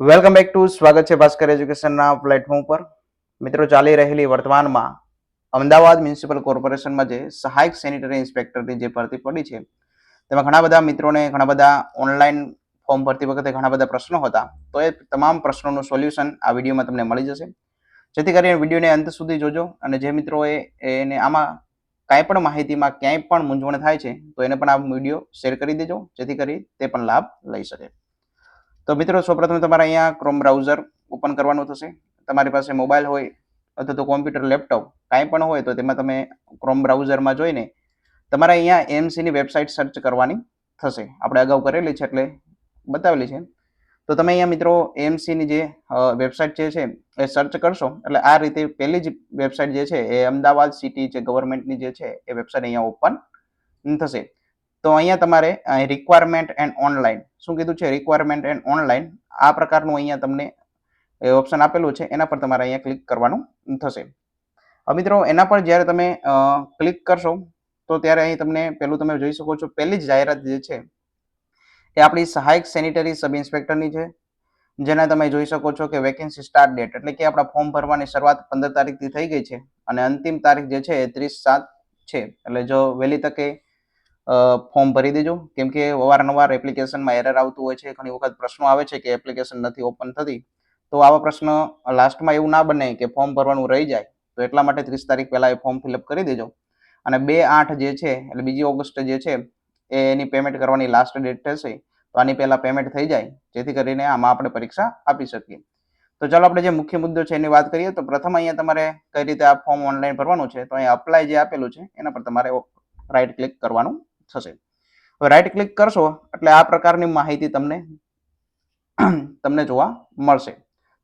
Welcome back to સ્વાગત છે Bhaskar એજ્યુકેશનના platform પર. મિત્રો, ચાલી રહેલી વર્તમાનમાં અમદાવાદ મ્યુનિસિપલ કોર્પોરેશનમાં જે સહાયક સેનિટરી ઇન્સ્પેક્ટરની જે ભરતી પડી છે, તેમાં ઘણા બધા મિત્રોને, ઘણા બધા ઓનલાઈન ફોર્મ ભરતી વખતે ઘણા બધા પ્રશ્નો હતા, તો એ તમામ પ્રશ્નોનું સોલ્યુશન આ વિડીયોમાં તમને મળી જશે. જેથી કરીને વિડીયોને અંત સુધી જોજો અને જે મિત્રોએ એને આમાં કાંઈ પણ માહિતીમાં ક્યાંય પણ મૂંઝવણ થાય છે, તો એને પણ આ વીડિયો શેર કરી દેજો, જેથી કરી તે પણ લાભ લઈ શકે. તો મિત્રો, સૌપ્રથમ તમારે અહીંયા ક્રોમ બ્રાઉઝર ઓપન કરવાનું થશે. તમારી પાસે મોબાઈલ હોય અથવા તો કોમ્પ્યુટર લેપટોપ કાંઈ પણ હોય તો તેમાં તમે ક્રોમ બ્રાઉઝરમાં જોઈને તમારે અહીંયા એમસીની વેબસાઇટ સર્ચ કરવાની થશે. આપણે અગાઉ કરેલી છે એટલે બતાવેલી છે. તો તમે અહીંયા મિત્રો એમસીની જે વેબસાઇટ જે છે એ સર્ચ કરશો. એટલે આ રીતે પહેલી જ વેબસાઇટ જે છે એ અમદાવાદ સિટી જે ગવર્મેન્ટની જે છે એ વેબસાઇટ અહીંયા ઓપન થશે. તો અહીંયા તમારે રિક્વાયરમેન્ટ એન્ડ ઓનલાઈન શું કીધું છે? રિક્વાયરમેન્ટ એન્ડ ઓનલાઈન આ પ્રકારનું અહીંયા તમને ઓપ્શન આપેલું છે. એના પર તમારે અહીંયા ક્લિક કરવાનું થશે. હવે મિત્રો, એના પર જ્યારે તમે ક્લિક કરશો, તો ત્યારે અહીં તમને પેલું તમે જોઈ શકો છો. પહેલી જ જાહેરાત જે છે, એ આપણી સહાયક સેનિટરી સબ ઇન્સ્પેક્ટરની છે. જેના તમે જોઈ શકો છો કે વેકેન્સી સ્ટાર્ટ ડેટ એટલે કે આપણા ફોર્મ ભરવાની શરૂઆત પંદર તારીખથી થઈ ગઈ છે. અને અંતિમ તારીખ જે છે, એ ત્રીસ સાત છે. એટલે જો વહેલી તકે ફોર્મ ભરી દેજો. કેમ કે વારંવાર એપ્લિકેશનમાં એરર આવતું હોય છે. ઘણી વખત પ્રશ્નો આવે છે કે એપ્લિકેશન નથી ઓપન થતી. તો આવા પ્રશ્ન લાસ્ટમાં એવું ના બને કે ફોર્મ ભરવાનું રહી જાય. તો એટલા માટે ત્રીસ તારીખ પહેલાં એ ફોર્મ ફિલઅપ કરી દેજો. અને બે આઠ જે છે, એટલે બીજી ઓગસ્ટ જે છે, એ એની પેમેન્ટ કરવાની લાસ્ટ ડેટ થશે. તો આની પહેલાં પેમેન્ટ થઈ જાય. જેથી કરીને આમાં આપણે પરીક્ષા આપી શકીએ. તો ચાલો આપણે જે મુખ્ય મુદ્દો છે એની વાત કરીએ. તો પ્રથમ અહીંયા તમારે કઈ રીતે આ ફોર્મ ઓનલાઈન ભરવાનું છે. તો અહીંયા અપ્લાય જે આપેલું છે, એના પર તમારે રાઈટ ક્લિક કરવાનું. થશે. હવે રાઈટ ક્લિક કરશો એટલે આ પ્રકારની માહિતી તમને તમને જોવા મળશે.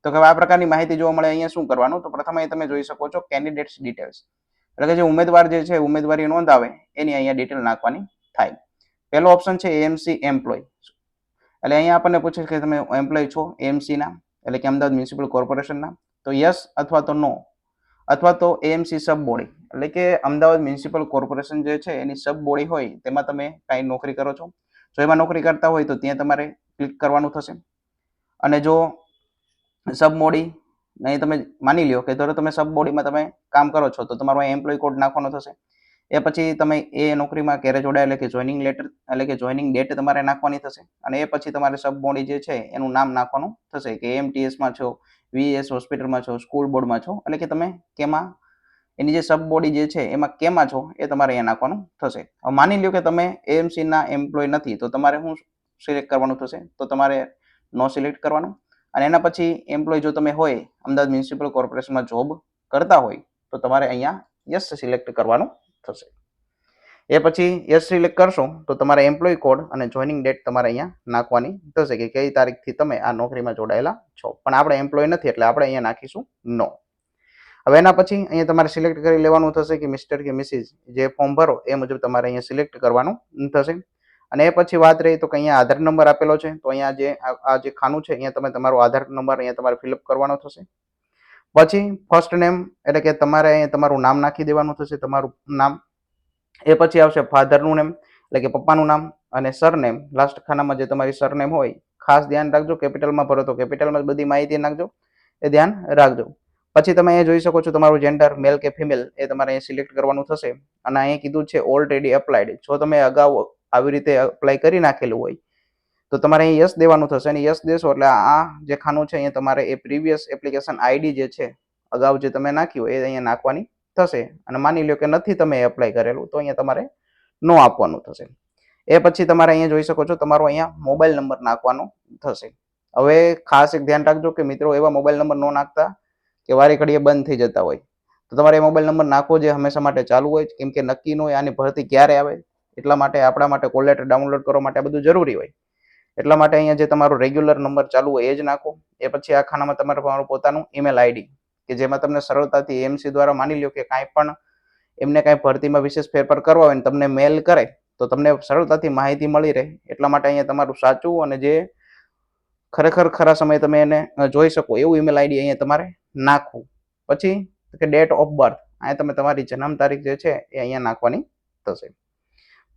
તો કે આ પ્રકારની માહિતી જોવા મળે અહીંયા શું કરવાનું? તો પ્રથમ અહીં તમે જોઈ શકો છો કેન્ડિડેટ્સ ડિટેલ્સ એટલે કે જે ઉમેદવાર જે છે, ઉમેદવારી નોંધ આવે, એની અહીંયા ડિટેલ નાખવાની થાય. પહેલો ઓપ્શન છે એએમસી એમ્પ્લોય એટલે અહીંયા આપણને પૂછે કે તમે એમ્પ્લોય છો એએમસીના એટલે કે અમદાવાદ મ્યુનિસિપલ કોર્પોરેશનના તો યસ અથવા તો નો અથવા તો એએમસી સબ બોડી. એટલે કે અમદાવાદ મ્યુનિસિપલ કોર્પોરેશન જે છે, એની સબ બોડી હોય, તેમાં તમે કાંઈ નોકરી કરો છો. જો એમાં નોકરી કરતા હોય, તો ત્યાં તમારે ક્લિક કરવાનું થશે. અને જો સબ બોડી નહીં તમે માની લ્યો કે ધરો તમે સબ બોડીમાં તમે કામ કરો છો, તો તમારો એમ્પ્લોય કોડ નાખવાનો થશે. એ પછી તમે એ નોકરીમાં ક્યારે જોડાય, એટલે કે જોઈનિંગ લેટર એટલે કે જોઈનિંગ ડેટ તમારે નાખવાની થશે. અને એ પછી તમારે સબ બોડી જે છે, એનું નામ નાખવાનું થશે કે એમટીએસમાં છો વીએસ હોસ્પિટલમાં છો, સ્કૂલ બોર્ડમાં છો, એટલે કે તમે કેમાં, એની જે સબ બોડી જે છે, એમાં કેમાં છો, એ તમારે અહીંયા નાખવાનું થશે. હવે માની લ્યો કે તમે એએમસીના એમ્પ્લોય નથી, તો તમારે શું સિલેક્ટ કરવાનું થશે? તો તમારે નો સિલેક્ટ કરવાનું. અને એના પછી એમ્પ્લોય જો તમે હોય, અમદાવાદ મ્યુનિસિપલ કોર્પોરેશનમાં જોબ કરતા હોય, તો તમારે અહીંયા યસ સિલેક્ટ કરવાનું થશે. એ પછી યસ સિલેક્ટ કરશો તો તમારે એમ્પ્લોય કોડ અને જોઈનિંગ ડેટ તમારે અહીંયા નાખવાની થશે કે કઈ તારીખથી તમે આ નોકરીમાં જોડાયેલા છો. પણ આપણે એમ્પ્લોય નથી એટલે આપણે અહીંયા નાખીશું નો હવે એના પછી અહીંયા તમારે સિલેક્ટ કરી લેવાનું થશે કે મિસ્ટર કે મિસિસ જે ફોર્મ ભરો એ મુજબ તમારે અહીંયા સિલેક્ટ કરવાનું થશે. અને એ પછી વાત રહી તો કે અહીંયા આધાર નંબર આપેલો છે તો અહીંયા જે આ જે ખાનું છે અહીંયા તમે તમારો આધાર નંબર અહીંયા તમારે ફિલઅપ કરવાનો થશે. પછી ફર્સ્ટ નેમ એટલે કે તમારે અહીંયા તમારું નામ નાખી દેવાનું થશે, તમારું નામ એ પછી આવશે ફાધરનું નેમ, એટલે કે પપ્પાનું નામ અને સરનેમ. લાસ્ટ ખાનામાં જે તમારી સરનેમ હોય, ખાસ ધ્યાન રાખજો, કેપિટલમાં ભરો તો કેપિટલમાં બધી માહિતી નાખજો, એ ધ્યાન રાખજો. પછી તમે અહીંયા જોઈ શકો છો તમારું જેન્ડર મેલ કે ફિમેલ એ તમારે અહીંયા સિલેક્ટ કરવાનું થશે. અને અહીંયા કીધું છે ઓલરેડી એપ્લાઇડ જો તમે અગાઉ આવી રીતે અપ્લાય કરી નાખેલું હોય, તો તમારે અહીં યસ દેવાનું થશે. અને યસ દેશો એટલે આ જે ખાનું છે, અહીંયા તમારે એ પ્રીવિયસ એપ્લિકેશન આઈડી જે છે, અગાઉ જે તમે નાખ્યું એ અહીંયા નાખવાની થશે અને માની લો કે નથી તમે એપ્લાય કરેલું, તો અહીંયા તમારે નો આપવાનું થશે. એ પછી તમારે અહીંયા જોઈ શકો છો, તમારો અહીંયા મોબાઈલ નંબર નાખવાનો થશે. હવે ખાસ એક ધ્યાન રાખજો કે મિત્રો એવા મોબાઈલ નંબર ન નાખતા કે વારે ઘડીએ બંધ થઈ જતા હોય. તો તમારે એ મોબાઈલ નંબર નાખવો જે હંમેશા માટે ચાલુ હોય કેમ કે નક્કી ન હોય આની ભરતી ક્યારે આવે, એટલા માટે આપણા માટે કોલ લેટર ડાઉનલોડ કરવા માટે બધું જરૂરી હોય. એટલા માટે અહીંયા જે તમારો રેગ્યુલર નંબર ચાલુ હોય એ જ નાખો. એ પછી આ ખાનામાં તમારે તમારું પોતાનું ઈમેલ આઈડી કે જેમાં તમને સરળતાથી એમસી દ્વારા માની લો કે કાંઈ પણ એમને કાંઈ ભરતીમાં વિશેષ ફેરફાર કરવા હોય ને તમને મેલ કરે, તો તમને સરળતાથી માહિતી મળી રહે. એટલા માટે અહીંયા તમારું સાચું અને જે ખરેખર ખરા સમયે તમે એને જોઈ શકો એવું ઈમેલ આઈડી અહીંયા તમારે નાખવું. પછી કે ડેટ ઓફ બર્થ અહીંયા તમે તમારી જન્મ તારીખ જે છે એ અહીંયા નાખવાની થશે.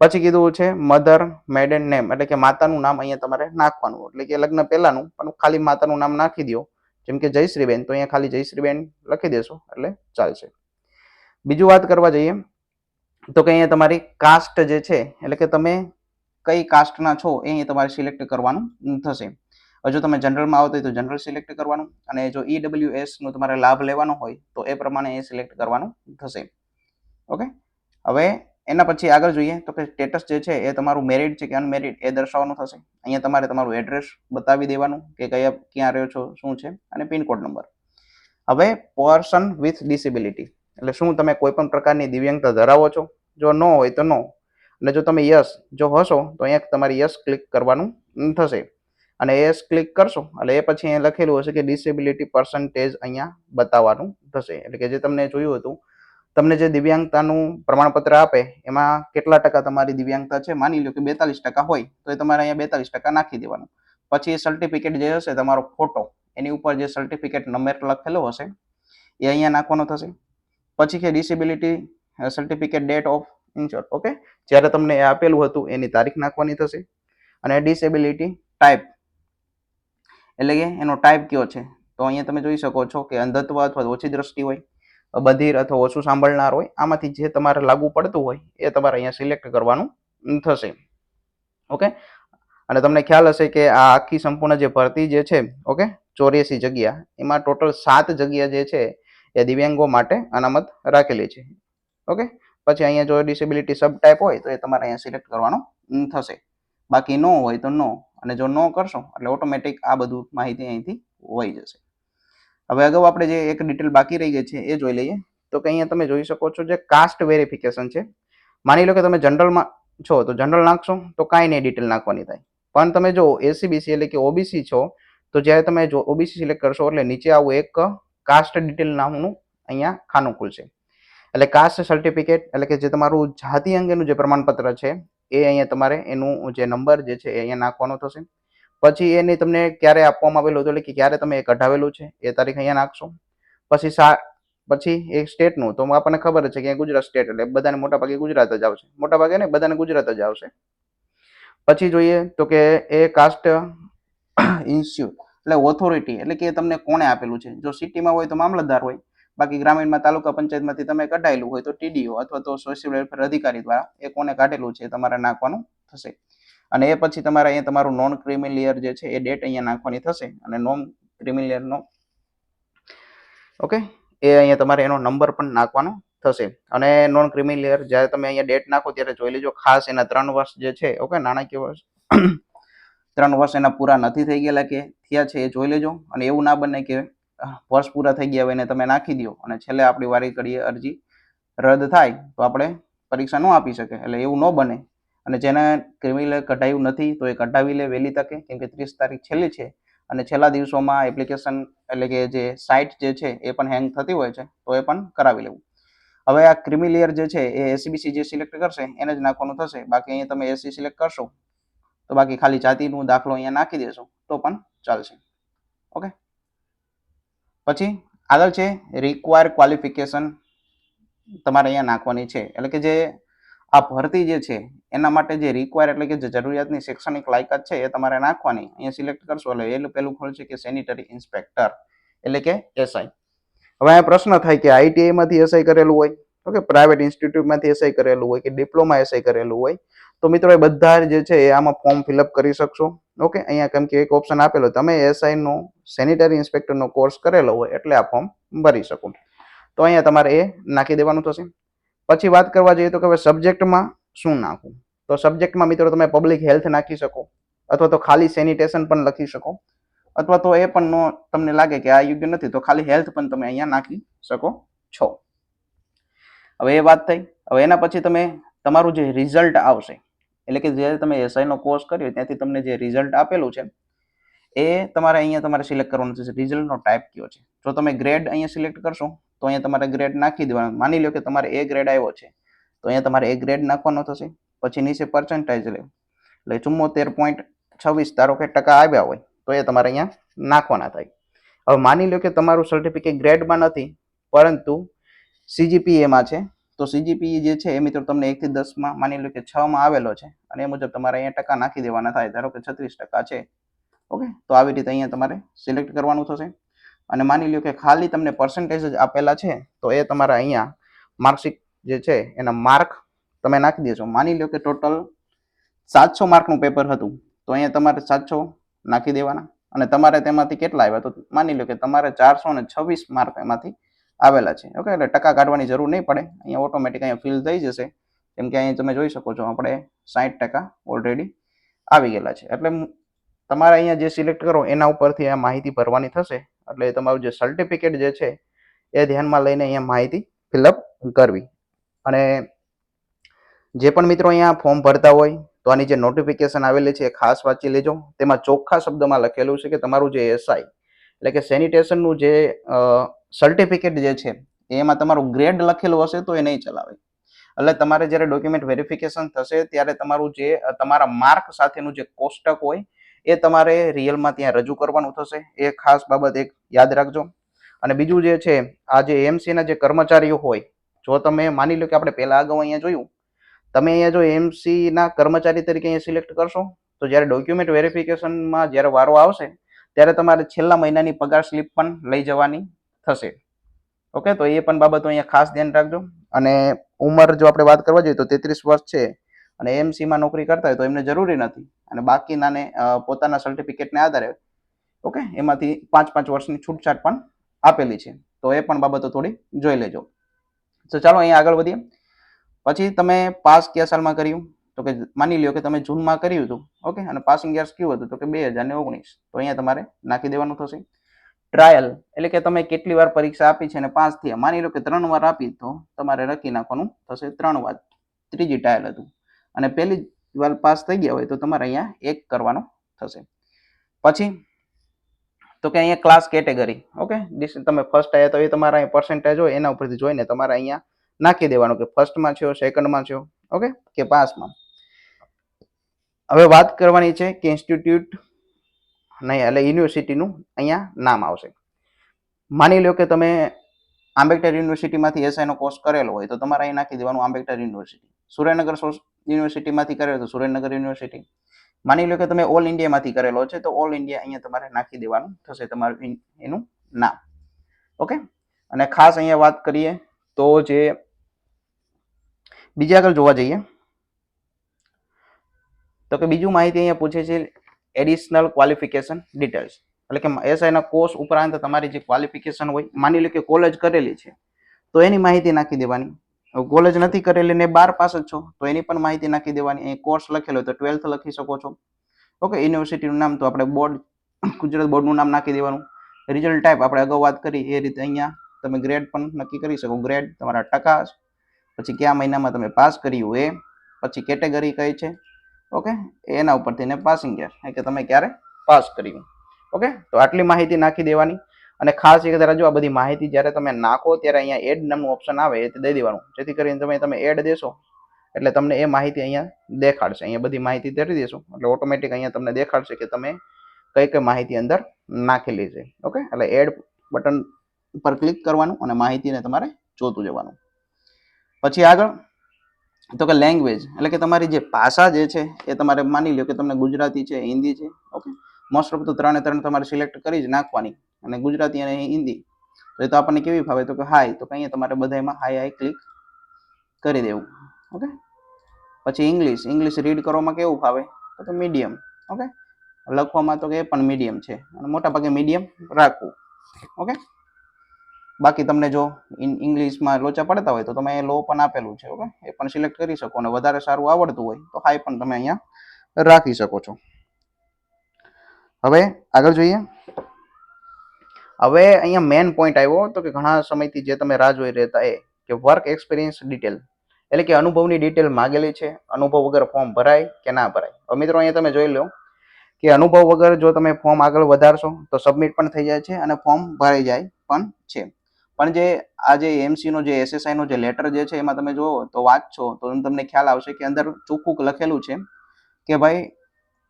પછી કીધું છે મધર મેડન નેમ એટલે કે માતાનું નામ અહીંયા તમારે નાખવાનું. એટલે કે લગ્ન પહેલાનું, પણ ખાલી માતાનું નામ નાખી દો જેમ કે જયશ્રીબેન, તો અહીંયા ખાલી જયશ્રીબેન લખી દેશો, એટલે ચાલશે. બીજું વાત કરવા જઈએ, તો કે અહીંયા તમારી કાસ્ટ જે છે, એટલે કે તમે કઈ કાસ્ટના છો એ અહીંયા તમારે સિલેક્ટ કરવાનું થશે. જો તમે જનરલમાં હોય તો જનરલ સિલેક્ટ કરવાનું, અને જો ઈડબ્લ્યુ નો તમારે લાભ લેવાનો હોય તો એ પ્રમાણે એ સિલેક્ટ કરવાનું થશે. ઓકે? હવે એના પછી આગળ જોઈએ તો કે સ્ટેટસ જે છે એ તમારું મેરિડ છે કે અનમેરિડ એ દર્શાવવાનું થશે. અહીંયા તમારે તમારું એડ્રેસ બતાવી દેવાનું કે કયા, ક્યાં રહ્યો છો, શું છે અને પિનકોડ નંબર હવે પર્સન વિથ ડિસેબિલિટી એટલે શું તમે કોઈ પણ પ્રકારની દિવ્યાંગતા ધરાવો છો? જો ન હોય તો નો અને જો તમે યસ જો હશો તો અહીંયા તમારે યસ ક્લિક કરવાનું થશે. અને યસ ક્લિક કરશો એટલે એ પછી અહીંયા લખેલું હશે કે ડિસેબિલિટી પર્સન્ટેજ અહીંયા બતાવવાનું થશે. એટલે કે જે તમને જોયું હતું તમને જે દિવ્યાંગતાનું પ્રમાણપત્ર આપે, એમાં કેટલા ટકા તમારી દિવ્યાંગતા છે? માની લો કે બેતાલીસ ટકા હોય, તો એ તમારે અહીંયા બેતાલીસ ટકા નાખી દેવાનું. પછી એ સર્ટિફિકેટ જે હશે, તમારો ફોટો એની ઉપર જે સર્ટિફિકેટ નંબર લખેલો હશે, એ અહીંયા નાખવાનો થશે. પછી કે disability certificate date of insure okay? જ્યારે તમને એ આપેલું હતું, એની તારીખ નાખવાની થશે. અને ડિસેબિલિટી ટાઈપ એટલે કે એનો ટાઈપ કયો છે? તો અહીંયા તમે જોઈ શકો છો કે અંધત્વ અથવા ઓછી દ્રષ્ટિ હોય બધિર અથવા ઓછું સાંભળનાર હોય, આમાંથી જે તમારે લાગુ પડતું હોય, એ તમારે અહીંયા સિલેક્ટ કરવાનું થશે. ઓકે અને તમને ખ્યાલ હશે કે આ આખી સંપૂર્ણ જે ભરતી જે છે ઓકે ચોર્યાસી જગ્યા, એમાં ટોટલ સાત જગ્યા જે છે, એ દિવ્યાંગો માટે અનામત રાખેલી છે. ઓકે પછી અહીંયા જો ડિસેબિલિટી સબ ટાઈપ હોય, તો એ તમારે અહીંયા સિલેક્ટ કરવાનું થશે. બાકી નો હોય તો નો અને જો નો કરશો, એટલે ઓટોમેટિક આ બધું માહિતી અહીંથી હોઈ જશે. હવે અગાઉ આપણે જે એક ડિટેલ બાકી રહી ગઈ છે, એ જોઈ લઈએ. તો કે અહીંયા તમે જોઈ શકો છો જે કાસ્ટ વેરિફિકેશન છે. માની લો કે તમે જનરલમાં છો, તો જનરલ નાખશો, તો કાંઈ નહીં ડિટેલ નાખવાની થાય. પણ તમે જો એસીબીસી એટલે કે ઓબીસી છો, તો જ્યારે તમે જો ઓબીસી સિલેક્ટ કરશો, એટલે નીચે આવું એક કાસ્ટ ડિટેલ નામનું અહીંયા ખાનું ખુલશે એટલે કાસ્ટ સર્ટિફિકેટ એટલે કે જે તમારું જાતિ અંગેનું જે પ્રમાણપત્ર છે, એ અહીંયા તમારે એનું જે નંબર જે છે, એ અહીંયા નાખવાનો થશે. પછી એને તમને ક્યારે આપવામાં આવેલું હતું? એટલે કે ક્યારે તમે એ કઢાવેલું છે? એ તારીખ અહીંયા નાખશો. પછી સા, પછી એક સ્ટેટનું. તો આપણને ખબર છે કે ગુજરાત સ્ટેટ એટલે બધાને મોટા ભાગે ગુજરાત જ આવશે. મોટા ભાગે ને બધાને ગુજરાત જ આવશે. પછી જોઈએ તો કે એ કાસ્ટ ઇન્સ્ટિટ્યુટ એટલે ઓથોરિટી એટલે કે તમને કોણે આપેલું છે? જો સિટીમાં હોય તો મામલતદાર હોય. બાકી ગ્રામીણમાં, તાલુકા પંચાયતમાંથી તમે કઢાયેલું હોય તો ટીડીઓ અથવા તો સોશિયલ વેલફેર અધિકારી દ્વારા એ કોને કાઢેલું છે? તમારે નાખવાનું થશે. અને એ પછી તમારે અહીંયા તમારું નોન ક્રિમિલિયર જે છે, એ ડેટ અહીંયા નાખવાની થશે અને નોન ક્રિમિલિયરનો ઓકે એ અહીંયા તમારે એનો નંબર પણ નાખવાનો થશે. અને નોન ક્રિમિલિયર જ્યારે તમે અહીંયા ડેટ નાખો ત્યારે જોઈ લેજો, ખાસ એના ત્રણ વર્ષ જે છે ઓકે નાણાકીય વર્ષ, ત્રણ વર્ષ એના પૂરા નથી થઈ ગયેલા કે થયા છે એ જોઈ લેજો. અને એવું ના બને કે વર્ષ પૂરા થઈ ગયા હોય એને તમે નાખી દો અને છેલ્લે આપણી વારી કરીએ અરજી રદ થાય તો આપણે પરીક્ષા ન આપી શકે એટલે એવું ન બને. અને જેને ક્રિમિનલ કઢાયું નથી, તો એ કઢાવી લે વહેલી તકે, કેમ કે ત્રીસ તારીખ છેલ્લી છે. અને છેલ્લા દિવસોમાં એપ્લિકેશન એટલે કે જે સાઇટ જે છે, એ પણ હેંગ થતી હોય છે, તો એ પણ કરાવી લેવું. હવે આ ક્રિમિલિયર જે છે, એ એસીબીસી જે સિલેક્ટ કરશે, એને જ નાખવાનું થશે. બાકી અહીંયા તમે એસી સિલેક્ટ કરશો, તો બાકી ખાલી જાતિનું દાખલો અહીંયા નાખી દેશો, તો પણ ચાલશે. ઓકે? પછી આગળ છે રિક્વાયર ક્વોલિફિકેશન તમારે અહીંયા નાખવાની છે. એટલે કે જે આ ભરતી જે છે એના માટે જે રિક્વાયર એટલે કે જે જરૂરિયાતની શૈક્ષણિક લાયકાત છે એ તમારે નાખવાની. અહીંયા સિલેક્ટ કરશો એટલે એ પહેલું ખોલશે કે સેનિટરી ઇન્સ્પેક્ટર એટલે કે એસઆઈ હવે અહીંયા પ્રશ્ન થાય કે આઈટીઆઈમાંથી એસઆઈ કરેલું હોય ઓકે પ્રાઇવેટ ઇન્સ્ટિટ્યૂટમાંથી એસઆઈ કરેલું હોય, કે ડિપ્લોમા એસઆઈ કરેલું હોય, તો મિત્રો એ બધા જે છે એ આમાં ફોર્મ ફિલઅપ કરી શકશો. ઓકે અહીંયા કેમ કે એક ઓપ્શન આપેલો, તમે એસઆઈ નો સેનિટરી ઇન્સ્પેક્ટરનો કોર્સ કરેલો હોય, એટલે આ ફોર્મ ભરી શકો. તો અહીંયા તમારે એ નાખી દેવાનું થશે. પછી વાત કરવા જઈએ તો કે હવે સબ્જેક્ટમાં શું નાખવું? તો સબ્જેક્ટમાં મિત્રો તમે પબ્લિક હેલ્થ નાખી શકો, અથવા તો ખાલી સેનિટેશન પણ લખી શકો, અથવા તો એ પણ નો તમને લાગે કે આ યોગ્ય નથી, તો ખાલી હેલ્થ પણ તમે અહીંયા નાખી શકો છો. હવે એ વાત થઈ, હવે એના પછી તમે, તમારું જે રિઝલ્ટ આવશે, એટલે કે જ્યારે તમે એસઆઈ નો કોર્સ કર્યો, ત્યાંથી તમને જે રિઝલ્ટ આપેલું છે, એ તમારે અહીંયા તમારે સિલેક્ટ કરવાનું છે રિઝલ્ટનો ટાઈપ કયો છે? જો તમે ગ્રેડ અહીંયા સિલેક્ટ કરશો, તો અહીંયા તમારે ગ્રેડ નાખી દેવાનો. માની લો કે તમારે એ ગ્રેડ આવ્યો છે, તો અહીંયા તમારે એ ગ્રેડ નાખવાનો થશે. પછી નીચે પર્સન્ટેજ લે. એટલે ચુમ્મોતેર પોઈન્ટ છવ્વીસ ધારો કે ટકા આવ્યા હોય, તો એ તમારે અહીંયા નાખવાના થાય. હવે માની લો કે તમારું સર્ટિફિકેટ ગ્રેડમાં નથી, પરંતુ સીજીપીએમાં છે. તો સીજીપીએ જે છે એ મિત્રો તમને એકથી દસમાં માની લો કે છમાં આવેલો છે, અને એ મુજબ તમારે અહીંયા ટકા નાખી દેવાના થાય. ધારો કે છત્રીસ ટકા છે. ઓકે? તો આવી રીતે અહીંયા તમારે સિલેક્ટ કરવાનું થશે. અને માની લો કે ખાલી તમને પર્સન્ટેજ જ આપેલા છે, તો એ તમારા અહીંયા માર્કશીટ જે છે એના માર્ક તમે નાખી દેશો માની લો કે ટોટલ સાતસો માર્કનું પેપર હતું, તો અહીંયા તમારે સાતસો નાખી દેવાના. અને તમારે તેમાંથી કેટલા આવ્યા? તો માની લો કે તમારે ચારસો ને છવ્વીસ માર્ક એમાંથી આવેલા છે. ઓકે, એટલે ટકા કાઢવાની જરૂર નહીં પડે. અહીંયા ઓટોમેટિક અહીંયા ફિલ થઈ જશે. કેમ કે અહીંયા તમે જોઈ શકો છો, આપણે સાઠ ટકા ઓલરેડી આવી ગયેલા છે. એટલે તમારે અહીંયા જે સિલેક્ટ કરો, એના ઉપરથી આ માહિતી ભરવાની થશે. એટલે તમારું જે સર્ટિફિકેટ જે છે, એ ધ્યાનમાં લઈને અહીંયા માહિતી ફિલઅપ કરવી. અને જે પણ મિત્રો અહીંયા ફોર્મ ભરતા હોય, તો આની જે નોટિફિકેશન આવેલી છે એ ખાસ વાંચી લેજો. તેમાં ચોખ્ખા શબ્દમાં લખેલું છે કે તમારું જે એસઆઈ એટલે કે સેનિટેશનનું જે સર્ટિફિકેટ જે છે, એમાં તમારું ગ્રેડ લખેલું હશે તો એ નહીં ચલાવે. એટલે તમારે જ્યારે ડોક્યુમેન્ટ વેરિફિકેશન થશે, ત્યારે તમારું જે, તમારા માર્ક સાથેનું જે કોષ્ટક હોય, એ તમારે રિયલમાં ત્યાં રજૂ કરવાનું થશે. એ ખાસ બાબત એક યાદ રાખજો. અને બીજું જે છે, આ જે એમસીના જે કર્મચારીઓ હોય, જો તમે માની લો કે આપણે પહેલા અગાઉ અહીંયા જોયું તમે અહીંયા જો એમસી ના કર્મચારી તરીકે અહીંયા સિલેક્ટ કરશો, તો જ્યારે ડોક્યુમેન્ટ વેરિફિકેશનમાં જ્યારે વારો આવશે, ત્યારે તમારે છેલ્લા મહિનાની પગાર સ્લિપ પણ લઈ જવાની થશે. ઓકે તો એ પણ બાબતો અહીંયા ખાસ ધ્યાન રાખજો. અને ઉંમર જો આપણે વાત કરવા જોઈએ તો તેત્રીસ વર્ષ છે, અને એમસીમાં નોકરી કરતા હોય તો એમને જરૂરી નથી. અને બાકીનાને પોતાના સર્ટિફિકેટને આધારે ઓકે એમાંથી પાંચ પાંચ વર્ષની છૂટછાટ પણ આપેલી છે. તો એ પણ બાબતો થોડી જોઈ લેજો. તો ચાલો અહીંયા આગળ વધીએ. પછી તમે પાસ કયા સાલમાં કર્યું? તો કે માની લ્યો કે તમે જૂનમાં કર્યું હતું, ઓકે? અને પાસિંગ યર્સ કયું હતું? તો કે બે હજાર ને ઓગણીસ. તો અહીંયા તમારે નાખી દેવાનું થશે. ટ્રાયલ એટલે કે તમે કેટલી વાર પરીક્ષા આપી છે અને પાંચ થયા. માની લો કે ત્રણ વાર આપી તો તમારે લખી નાખવાનું થશે ત્રણ વાર. ત્રીજી ટ્રાયલ હતું. અને પહેલી વાર પાસ થઈ ગયા હોય તો તમારે અહીંયા એક કરવાનો થશે. પછી તો કે અહીંયા ક્લાસ કેટેગરી ઓકે? તમે ફર્સ્ટ આવ્યા તો એ તમારા અહીંયા પર્સન્ટેજ હોય, એના ઉપરથી જોઈને તમારે અહીંયા નાખી દેવાનું કે ફર્સ્ટમાં છો સેકન્ડમાં છો ઓકે કે પાસમાં હવે વાત કરવાની છે કે ઇન્સ્ટિટ્યૂટ નહીં, એટલે યુનિવર્સિટીનું અહીંયા નામ આવશે. માની લો કે તમે આંબેડકર યુનિવર્સિટીમાંથી એસઆઈનો કોર્સ કરેલો હોય, તો તમારે અહીં નાખી દેવાનું આંબેડકર યુનિવર્સિટી સુરેન્દ્રનગર યુનિવર્સિટીમાંથી કરેલો તો સુરેન્દ્રનગર યુનિવર્સિટી માની લો કે તમે ઓલ ઇન્ડિયામાંથી કરેલો છે, તો ઓલ ઇન્ડિયા અહીંયા તમારે નાખી દેવાનું થશે તમારું એનું નામ. ઓકે અને ખાસ અહીંયા વાત કરીએ તો જે બીજા આગળ જોવા જઈએ, તો કે બીજું માહિતી અહીંયા પૂછે છે એડિશનલ ક્વોલિફિકેશન ડિટેલ્સ એટલે કે એસઆઈના કોર્સ ઉપરાંત તમારી જે ક્વોલિફિકેશન હોય, માની લો કે કોલેજ કરેલી છે, તો એની માહિતી નાખી દેવાની. કોલેજ નથી કરેલી ને બાર પાસ જ છો, તો એની પણ માહિતી નાખી દેવાની. અહીં કોર્સ લખેલો તો ટ્વેલ્થ લખી શકો છો. ઓકે યુનિવર્સિટીનું નામ તો આપણે બોર્ડ ગુજરાત બોર્ડનું નામ નાખી દેવાનું. રિઝલ્ટ ટાઈપ આપણે અગાઉ વાત કરી, એ રીતે અહીંયા તમે ગ્રેડ પણ નક્કી કરી શકો. ગ્રેડ તમારા ટકા પછી કયા મહિનામાં તમે પાસ કર્યું એ, પછી કેટેગરી કઈ છે? ઓકે? એના ઉપરથી ને પાસિંગ યર કે તમે ક્યારે પાસ કર્યું. ઓકે? તો આટલી માહિતી નાખી દેવાની. અને ખાસ એક જરા જો આ બધી માહિતી જ્યારે તમે નાખો ત્યારે અહીંયા એડ નામનું ઓપ્શન આવે એ દઈ દેવાનું. જેથી કરીને તમે તમે એડ દેશો, એટલે તમને એ માહિતી અહીંયા દેખાડશે. અહીંયા બધી માહિતી ધરી દેશો. એટલે ઓટોમેટિક અહીંયા તમને દેખાડશે કે તમે કઈ કઈ માહિતી અંદર નાખેલી છે. ઓકે? એટલે એડ બટન પર ક્લિક કરવાનું અને માહિતીને તમારે જોતું જવાનું. પછી આગળ, તો કે લેંગ્વેજ એટલે કે તમારી જે ભાષા જે છે, એ તમારે માની લો કે તમને ગુજરાતી છે, હિન્દી છે ઓકે મોસ્ટ ઓફ તો ત્રણે ત્રણ તમારે સિલેક્ટ કરી જ નાખવાની, અને ગુજરાતી અને હિન્દી. તો એ તો આપણને કેવી ફાવે? તો કે હાય તો કંઈ તમારે બધામાં હાય હાય ક્લિક કરી દેવું ઓકે પછી ઇંગ્લિશ ઇંગ્લિશ રીડ કરવામાં કેવું ફાવે? તો કે મીડિયમ ઓકે લખવામાં તો કે એ પણ મીડિયમ છે, અને મોટા ભાગે મીડિયમ રાખવું ઓકે બાકી તમને જો ઇંગ્લિશમાં લોચા પડતા હોય તો તમે લો પણ આપેલું છે, ઓકે? એ પણ સિલેક્ટ કરી શકો અને વધારે સારું આવડતું હોય તો હાઈ પણ તમે અહીંયા રાખી શકો છો. હવે આગળ જોઈએ. હવે અહીંયા મેન પોઈન્ટ આવ્યો તો કે ઘણા સમયથી જે તમે રાહ જોઈ રહેતા એ કે વર્ક એક્સપિરિયન્સ ડિટેલ એટલે કે અનુભવની ડિટેલ માગેલી છે, અનુભવ વગર ફોર્મ ભરાય કે ના ભરાય. હવે મિત્રો અહીંયા તમે જોઈ લો કે અનુભવ વગર જો તમે ફોર્મ આગળ વધારશો તો સબમિટ પણ થઈ જાય છે અને ફોર્મ ભરાઈ જાય પણ છે. પણ જે આ જે એમસી નો જે એસએસઆઈ નો જે લેટર જે છે એમાં તમે જુઓ તો વાંચશો તો તમને ખ્યાલ આવશે કે અંદર ચોખ્ખું લખેલું છે કે ભાઈ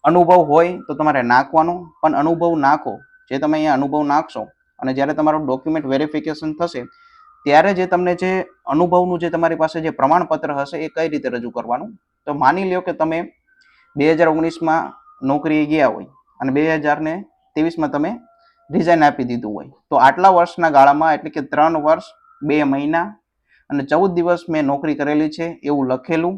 અનુભવ હોય તો તમારે નાખવાનો, પણ અનુભવ નાખો. જે તમે અહીંયા અનુભવ નાખશો અને જ્યારે તમારું ડોક્યુમેન્ટ વેરિફિકેશન થશે, ત્યારે જે તમને જે અનુભવનું જે તમારી પાસે જે પ્રમાણપત્ર હશે એ કઈ રીતે રજૂ કરવાનું? તો માની લ્યો કે તમે બે હજાર ઓગણીસમાં નોકરીએ ગયા હોય અને બે હજાર ને ત્રેવીસમાં તમે રિઝાઇન આપી દીધું હોય. તો આટલા વર્ષના ગાળામાં એટલે કે ત્રણ વર્ષ, બે મહિના અને ચૌદ દિવસ મેં નોકરી કરેલી છે એવું લખેલું.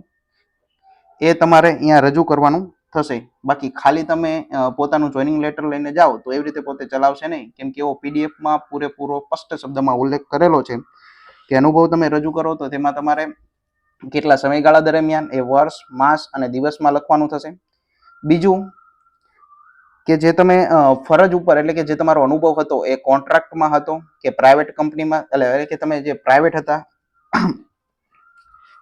એ તમારે અહીંયા રજૂ કરવાનું થશે. બાકી ખાલી તમે પોતાનું જોઈનિંગ લેટર લઈને જાઓ તો એવી રીતે પોતે ચલાવશે નહીં. કેમ કે એવો પીડીએફમાં પૂરેપૂરો સ્પષ્ટ શબ્દમાં ઉલ્લેખ કરેલો છે કે અનુભવ તમે રજૂ કરો તો તેમાં તમારે કેટલા સમયગાળા દરમિયાન એ વર્ષ, માસ અને દિવસમાં લખવાનું થશે. બીજું કે જે તમે ફરજ ઉપર, એટલે કે જે તમારો અનુભવ હતો એ કોન્ટ્રાક્ટમાં હતો કે પ્રાઇવેટ કંપનીમાં, એટલે કે તમે જે પ્રાઇવેટ હતા,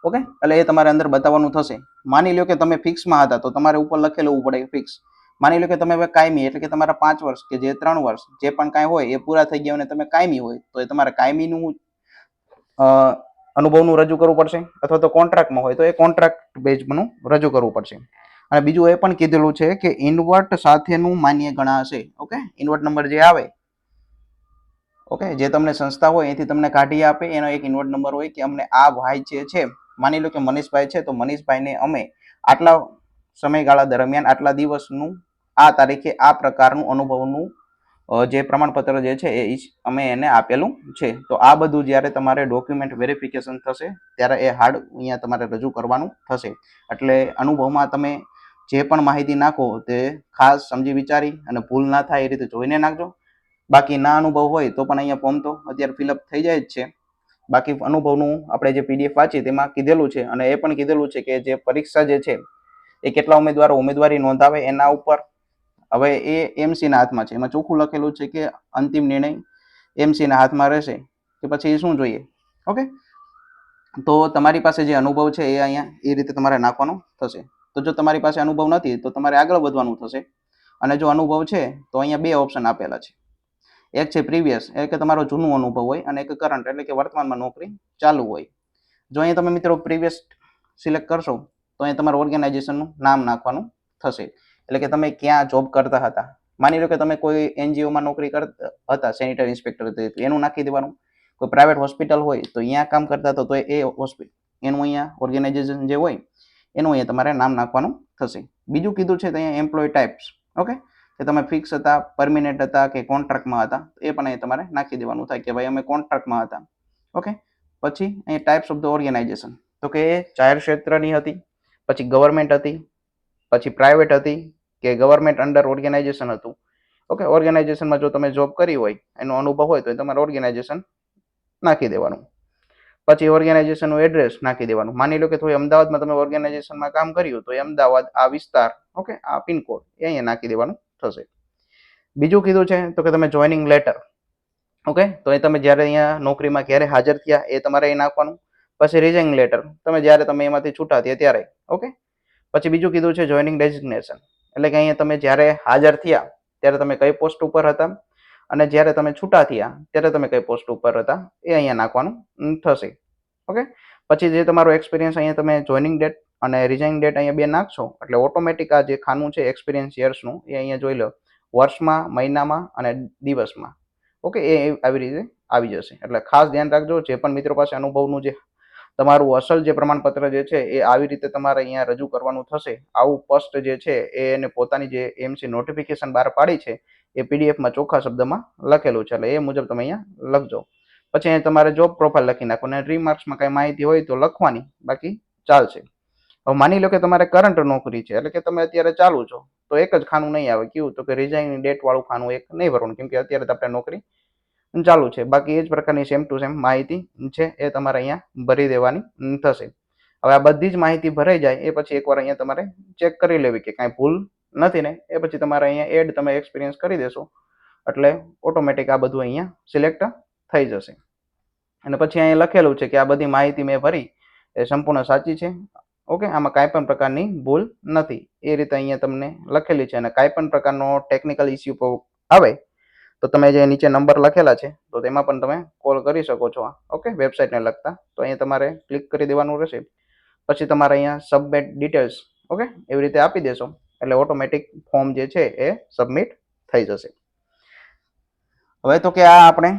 ઓકે? એટલે એ તમારે અંદર બતાવવાનું થશે. માની લો કે તમે ફિક્સમાં હતા, તો તમારે ઉપર લખેલું પડે ફિક્સ. માની લો કે તમે હવે કાયમી, એટલે કે તમારા પાંચ વર્ષ કે જે ત્રણ વર્ષ, જે પણ કાંઈ હોય એ પૂરા થઈ ગયા અને તમે કાયમી હોય, તો એ તમારે કાયમીનું અનુભવનું રજૂ કરવું પડશે, અથવા તો કોન્ટ્રાક્ટમાં હોય તો એ કોન્ટ્રાક્ટ બેઝનું રજૂ કરવું પડશે. અને બીજું એ પણ કીધેલું છે કે ઇન્વર્ટ સાથેનું માન્ય ગણાશે. ઓકે ઇન્વર્ટ નંબર જે આવે ઓકે જે તમને સંસ્થા હોય, એથી તમને કાઢી આપે. એનો એક ઇન્વર્ટ નંબર હોય કે અમને આ ભાઈ જે છે, માની લો કે મનીષભાઈ છે, તો મનીષભાઈને અમે આટલા સમયગાળા દરમિયાન, આટલા દિવસનું, આ તારીખે આ પ્રકારનું અનુભવનું જે પ્રમાણપત્ર જે છે, એ અમે એને આપેલું છે. તો આ બધું જ્યારે તમારે ડોક્યુમેન્ટ વેરિફિકેશન થશે, ત્યારે એ હાર્ડ અહીંયા તમારે રજૂ કરવાનું થશે. એટલે અનુભવમાં તમે જે પણ માહિતી નાખો તે ખાસ સમજી વિચારી અને ભૂલ ના થાય એ રીતે જોઈને નાખજો. બાકી ના અનુભવ હોય તો પણ અહીંયા ફોર્મ તો અત્યારે ફિલઅપ થઈ જાય જ છે. બાકી અનુભવનું આપણે જે પીડીએફ વાંચીએ તેમાં કીધેલું છે અને એ પણ કીધેલું છે કે જે પરીક્ષા જે છે એ કેટલા ઉમેદવારો ઉમેદવારી નોંધાવે એના ઉપર. હવે એ એમસીના હાથમાં છે. એમાં ચોખ્ખું લખેલું છે કે અંતિમ નિર્ણય એમસીના હાથમાં રહેશે કે પછી એ શું જોઈએ. ઓકે? તો તમારી પાસે જે અનુભવ છે એ અહીંયા એ રીતે તમારે નાખવાનો થશે. તો જો તમારી પાસે અનુભવ નથી, તો તમારે આગળ વધવાનું થશે. અને જો અનુભવ છે, તો અહીંયા બે ઓપ્શન આપેલા છે. એક છે પ્રીવિયસ એટલે કે તમારો જૂનું અનુભવ હોય અને એક કરંટ એટલે કે વર્તમાનમાં નોકરી ચાલુ હોય. જો અહીંયા તમે મિત્રો પ્રીવિયસ સિલેક્ટ કરશો, તો અહીંયા તમારું ઓર્ગેનાઇઝેશનનું નામ નાખવાનું થશે. એટલે કે તમે ક્યાં જોબ કરતા હતા. માની લો કે તમે કોઈ એનજીઓમાં નોકરી કરતા હતા સેનિટરી ઇન્સ્પેક્ટર એનું નાખી દેવાનું. કોઈ પ્રાઇવેટ હોસ્પિટલ હોય તો અહીંયા કામ કરતા હતા, તો એ હોસ્પિટલ એનું અહીંયા ઓર્ગેનાઇઝેશન જે હોય એનું અહીંયા તમારે નામ નાખવાનું થશે. બીજું કીધું છે તો અહીંયા એમ્પ્લોય ટાઈપ્સ ઓકે કે તમે ફિક્સ હતા પરમિનેન્ટ હતા કે કોન્ટ્રાક્ટમાં હતા, એ પણ અહીંયા તમારે નાખી દેવાનું થાય કે ભાઈ અમે કોન્ટ્રાક્ટમાં હતા. ઓકે પછી અહીંયા ટાઈપ્સ ઓફ ધ ઓર્ગેનાઇઝેશન તો કે એ જાહેર ક્ષેત્રની હતી, પછી ગવર્મેન્ટ હતી, પછી પ્રાઇવેટ હતી કે ગવર્મેન્ટ અંડર ઓર્ગેનાઇઝેશન હતું. ઓકે ઓર્ગેનાઇઝેશનમાં જો તમે જોબ કરી હોય, એનો અનુભવ હોય તો તમારે ઓર્ગેનાઇઝેશન નાખી દેવાનું. પછી ઓર્ગેનાઇઝેશનનું એડ્રેસ નાખી દેવાનું. માની લો કે થોડી અમદાવાદમાં તમે ઓર્ગેનાઇઝેશનમાં કામ કર્યું તો અમદાવાદ આ વિસ્તાર ઓકે આ પિનકોડ એ અહીંયા નાખી દેવાનું થશે. બીજું કીધું છે તો કે તમે જોઈનિંગ લેટર ઓકે તો એ તમે જ્યારે અહીંયા નોકરીમાં ક્યારે હાજર થયા એ તમારે અહીં નાખવાનું. પછી રિઝાઇન લેટર તમે જ્યારે તમે એમાંથી છૂટા થયા ત્યારે ઓકે પછી બીજું કીધું છે જોઈનિંગ ડેઝિગ્નેશન એટલે કે અહીંયા તમે જ્યારે હાજર થયા, ત્યારે તમે કઈ પોસ્ટ ઉપર હતા? અને જ્યારે તમે છૂટા થયા, ત્યારે તમે કઈ પોસ્ટ ઉપર હતા, એ અહીંયા નાખવાનું થશે. ઓકે પછી જે તમારો એક્સપિરિયન્સ અહીંયા તમે જોઈનિંગ ડેટ અને રિઝાઇન ડેટ અહીંયા બે નાખશો, એટલે ઓટોમેટિક આ જે ખાનું છે એક્સપિરિયન્સ યર્સનું એ અહીંયા જોઈ લો. વર્ષમાં, મહિનામાં અને દિવસમાં. ઓકે એ આવી રીતે આવી જશે. એટલે ખાસ ધ્યાન રાખજો, જે પણ મિત્રો પાસે અનુભવનું જે તમારું અસલ જે પ્રમાણપત્ર જે છે, એ આવી રીતે તમારે અહીંયા રજૂ કરવાનું થશે. આવું સ્પષ્ટ જે છે, એ એને પોતાની જે એમસી નોટિફિકેશન બહાર પાડી છે એ પીડીએફમાં ચોખ્ખા શબ્દમાં લખેલું છે. એટલે એ મુજબ તમે અહીંયા લખજો. પછી અહીંયા તમારે જોબ પ્રોફાઇલ લખી નાખો અને રીમાર્ક્સમાં કાંઈ માહિતી હોય તો લખવાની બાકી ચાલશે હવે માની લો કે તમારે કરંટ નોકરી છે. એટલે કે તમે અત્યારે ચાલુ છો, તો એક જ ખાનું નહીં આવે. કેવું? તો કે રિઝાઇન ડેટ વાળું ખાનું એક નહીં ભરવાનું, કેમ કે અત્યારે તો આપણે નોકરી ચાલુ છે. બાકી એ જ પ્રકારની સેમ ટુ સેમ માહિતી છે એ તમારે અહીંયા ભરી દેવાની થશે. હવે આ બધી જ માહિતી ભરાઈ જાય, એ પછી એકવાર અહીંયા તમારે ચેક કરી લેવી કે કાંઈ ભૂલ નથી ને, એ પછી તમારે અહીંયા એડ તમે એક્સપિરિયન્સ કરી દેશો. એટલે ઓટોમેટિક આ બધું અહીંયા સિલેક્ટ થઈ જશે. અને પછી અહીંયા લખેલું છે કે આ બધી માહિતી મેં ભરી, એ સંપૂર્ણ સાચી છે. ઓકે, આમાં કાંઈ પણ પ્રકારની ભૂલ નથી. એ રીતે અહીંયા તમને લખેલી છે અને કાંઈ પણ પ્રકારનો ટેકનિકલ ઇસ્યુ આવે, તો તમે જે નીચે નંબર લખેલા છે, તો તેમાં પણ તમે કોલ કરી શકો છો ઓકે વેબસાઇટને લગતા. તો અહીંયા તમારે ક્લિક કરી દેવાનું રહેશે. પછી તમારે અહીંયા સબમિટ ડિટેલ્સ ઓકે, એવી રીતે આપી દેશો. એટલે ઓટોમેટિક ફોર્મ જે છે એ સબમિટ થઈ જશે. હવે તો કે આ આપણે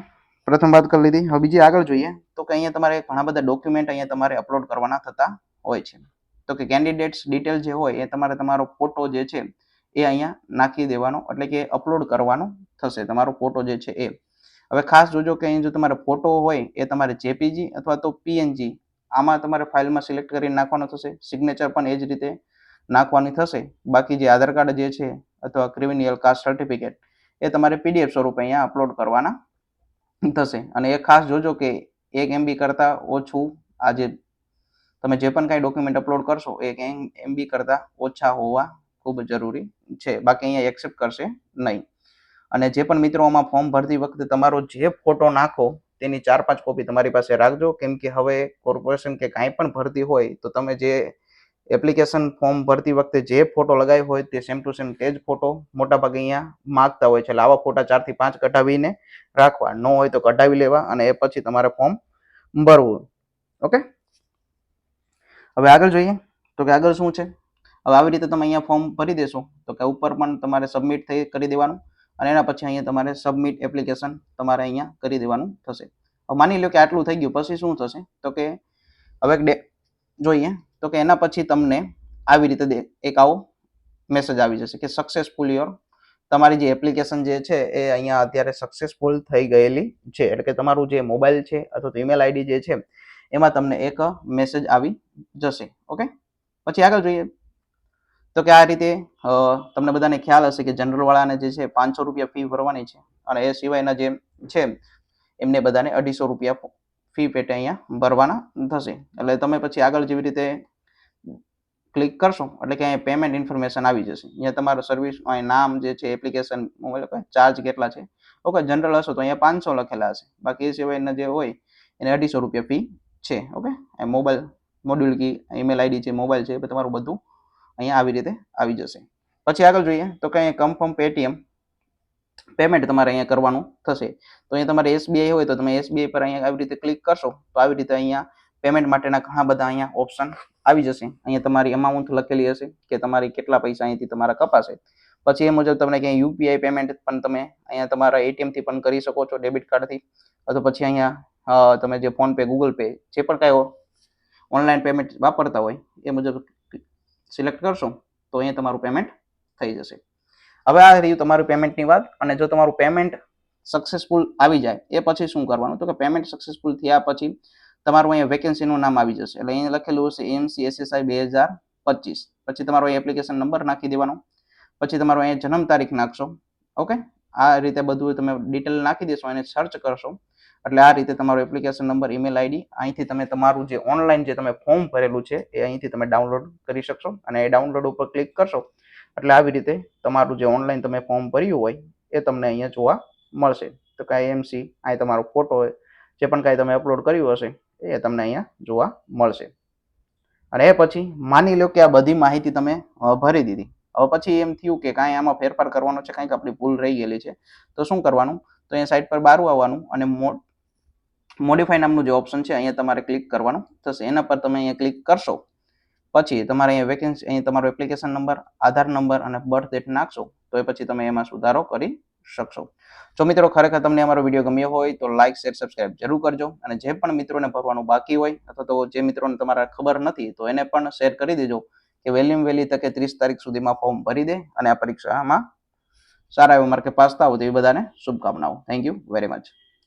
પ્રથમ વાત કરી લીધી. હવે બીજી આગળ જોઈએ તો કે અહીંયા તમારે ઘણા બધા ડોક્યુમેન્ટ અહીંયા તમારે અપલોડ કરવાના થતા હોય છે. તો કે કેન્ડિડેટ્સ ડિટેલ જે હોય એ તમારે તમારો ફોટો જે છે એ અહીંયા નાખી દેવાનો, એટલે કે અપલોડ કરવાનો થશે. તમારો ફોટો જે છે એ. હવે ખાસ જોજો કે અહીં જો તમારે ફોટો હોય એ તમારે જેપીજી અથવા તો પીએનજી આમાં તમારે ફાઇલમાં સિલેક્ટ કરીને નાખવાનો થશે. સિગ્નેચર પણ એ જ રીતે નાખવાની થશે. બાકી જે આધાર કાર્ડ જે છે અથવા ક્રિમિનલ કાસ્ટ સર્ટિફિકેટ એ તમારે પીડીએફ સ્વરૂપે અહીંયા અપલોડ કરવાના થશે. અને એ ખાસ જોજો કે એક એમબી કરતાં ઓછું આ જે તમે જે પણ કાંઈ ડોક્યુમેન્ટ અપલોડ કરશો, એક એમબી કરતાં ઓછા હોવા ખૂબ જરૂરી છે. બાકી અહીંયા એક્સેપ્ટ કરશે નહીં. અને જે પણ મિત્રો આમાં ફોર્મ ભરતી વખતે તમારો જે ફોટો નાખો, તેની ચાર પાંચ કોપી તમારી પાસે રાખજો. કેમ કે હવે કોર્પોરેશન કે કાંઈ પણ ભરતી હોય, તો તમે જે એપ્લિકેશન ફોર્મ ભરતી વખતે જે ફોટો લગાવ્યો હોય તે સેમ ટુ સેમ તે જ ફોટો મોટાભાગે અહીંયા માગતા હોય છે. એટલે આવા ફોટા ચારથી પાંચ કઢાવીને રાખવા. ન હોય તો કઢાવી લેવા અને એ પછી તમારે ફોર્મ ભરવું. ઓકે? હવે આગળ જોઈએ. તો કે આગળ શું છે? હવે આવી રીતે તમે અહીંયા ફોર્મ ભરી દેશો. તો કે ઉપર પણ તમારે સબમિટ થઈ કરી દેવાનું અને એના પછી અહીંયા તમારે સબમિટ એપ્લિકેશન તમારે અહીંયા કરી દેવાનું થશે. હવે માની લો કે આટલું થઈ ગયું. પછી શું થશે? તો કે હવે જોઈએ. તો કે એના પછી તમને આવી રીતે એક આવો મેસેજ આવી જશે કે સક્સેસફુલ યોર તમારી જે એપ્લિકેશન જે છે એ અહીંયા અત્યારે સક્સેસફુલ થઈ ગયેલી છે. એટલે કે તમારું જે મોબાઈલ છે અથવા તો ઈમેલ આઈડી જે છે, એમાં તમને એક મેસેજ આવી જશે. ઓકે પછી આગળ જોઈએ. તો કે આ રીતે તમને બધાને ખ્યાલ હશે કે જનરલવાળાને જે છે પાંચસો રૂપિયા ફી ભરવાની છે. અને એ સિવાયના જે છે, એમને બધાને અઢીસો રૂપિયા ફી પેટે અહીંયા ભરવાના થશે. એટલે તમે પછી આગળ જેવી રીતે ક્લિક કરશો, એટલે કે અહીંયા પેમેન્ટ ઇન્ફોર્મેશન આવી જશે. અહીંયા તમારું સર્વિસ નામ જે છે એપ્લિકેશન મોબાઈલ ચાર્જ કેટલા છે? ઓકે જનરલ હશો તો અહીંયા પાંચસો લખેલા હશે. બાકી એ સિવાયના જે હોય, એને અઢીસો રૂપિયા ફી છે. ઓકે મોબાઈલ મોડ્યુલ કી ઈમેલ આઈડી છે મોબાઈલ છે, એ તમારું બધું અહીંયા આવી રીતે આવી જશે. પછી આગળ જોઈએ, તો કે અહીંયા કન્ફર્મ પેટીએમ પેમેન્ટ તમારે અહીંયા કરવાનું થશે. તો અહીંયા તમારે એસબીઆઈ હોય તો તમે એસબીઆઈ પર અહીંયા આવી રીતે ક્લિક કરશો, તો આવી રીતે અહીંયા પેમેન્ટ માટેના ઘણા બધા અહીંયા ઓપ્શન આવી જશે. અહીંયા તમારી અમાઉન્ટ લખેલી હશે કે તમારી કેટલા પૈસા અહીંથી તમારા કપાશે. પછી એ મુજબ તમને ક્યાંય યુપીઆઈ પેમેન્ટ પણ તમે અહીંયા તમારા એટીએમથી પણ કરી શકો છો ડેબિટ કાર્ડથી અથવા પછી અહીંયા તમે જે ફોનપે ગૂગલ પે જે પણ કાંઈ ઓનલાઈન પેમેન્ટ વાપરતા હોય એ મુજબ સિલેક્ટ કરશો તો અહીંયા તમારું પેમેન્ટ થઈ જશે. હવે આ રહ્યું તમારું પેમેન્ટની વાત અને જો તમારું પેમેન્ટ સક્સેસફુલ આવી જાય એ પછી શું કરવાનું? તો કે પેમેન્ટ સક્સેસફુલ થયા પછી તમારું અહીંયા વેકેન્સીનું નામ આવી જશે. એટલે અહીંયા લખેલું હશે એમસી એસએસઆઈ બે હજાર પચીસ. પછી તમારો એપ્લિકેશન નંબર નાખી દેવાનો. પછી તમારો અહીંયા જન્મ તારીખ નાખશો. ઓકે? આ રીતે બધું તમે ડિટેલ નાખી દેશો અને સર્ચ કરશો. એટલે આ રીતે તમારો એપ્લિકેશન નંબર ઈમેલ આઈડી અહીંથી તમે તમારું જે ઓનલાઈન જે તમે ફોર્મ ભરેલું છે, એ અહીંથી તમે ડાઉનલોડ કરી શકશો. અને એ ડાઉનલોડ ઉપર ક્લિક કરશો, એટલે આવી રીતે તમારું જે ઓનલાઈન તમે ફોર્મ ભર્યું હોય, એ તમને અહીંયા જોવા મળશે. તો કાંઈ એમસી અહીં તમારો ફોટો હોય, જે પણ કાંઈ તમે અપલોડ કર્યું હશે એ તમને અહીંયા જોવા મળશે. અને એ પછી માની લો કે આ બધી માહિતી તમે ભરી દીધી. હવે પછી એમ થયું કે કાંઈ આમાં ફેરફાર કરવાનો છે, કાંઈક આપણી ભૂલ રહી ગયેલી છે, તો શું કરવાનું? તો અહીંયા સાઈડ પર બારું આવવાનું અને મોડિફાઈ નામનું જે ઓપ્શન છે, અહીંયા તમારે ક્લિક કરવાનું થશે. એના પર તમે અહીંયા ક્લિક કરશો. પછી તમારે અહીંયા વેકેન્સી અહીંયા તમારો એપ્લિકેશન નંબર આધાર નંબર અને બર્થ ડેટ નાખશો. તો એ પછી તમે એમાં સુધારો કરી શકશો. જો મિત્રો ખરેખર તમને અમારો વીડિયો ગમ્યો હોય તો લાઇક શેર સબસ્ક્રાઇબ જરૂર કરજો અને જે પણ મિત્રોને ભરવાનું બાકી હોય અથવા તો જે મિત્રોને તમારા ખબર નથી તો એને પણ શેર કરી દેજો કે વહેલીમાં વહેલી તકે ત્રીસ તારીખ સુધીમાં ફોર્મ ભરી દે અને આ પરીક્ષામાં સારા એવા માર્કે પાસ થાવ તેવી બધાને શુભકામનાઓ. Thank you very much